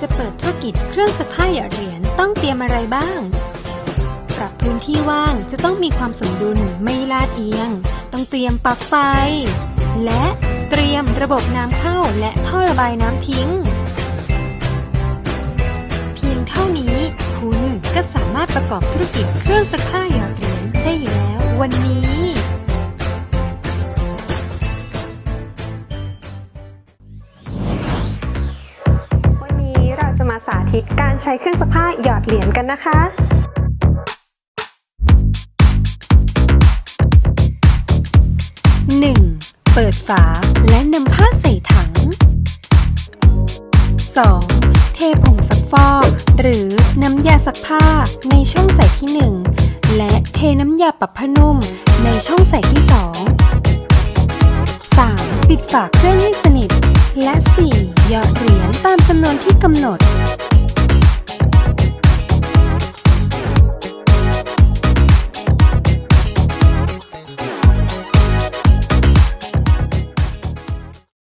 จะเปิดธุรกิจเครื่องซักผ้าหยอดเหรียญต้องเตรียมอะไรบ้าง ปรับพื้นที่ว่างจะต้องมีความสมดุลไม่ลาดเอียง ต้องเตรียมปลั๊กไฟ และเตรียมระบบน้ำเข้าและท่อระบายน้ำทิ้ง เพียงเท่านี้คุณก็สามารถประกอบธุรกิจเครื่องซักผ้าหยอดเหรียญได้แล้ววันนี้ สาธิตการใช้เครื่องซักผ้าหยอดเหรียญกันนะคะหนึ่งเปิดฝาและนำผ้าใส่ถัง 2. เทผงซักฟอกหรือน้ำยาซักผ้าในช่องใส่ที่ 1 และเทน้ำยาปรับผ้านุ่มในช่องใส่ที่ 2 3. ปิดฝาเครื่องให้สนิท และ 4. หยอดเหรียญตามจำนวนที่กำหนด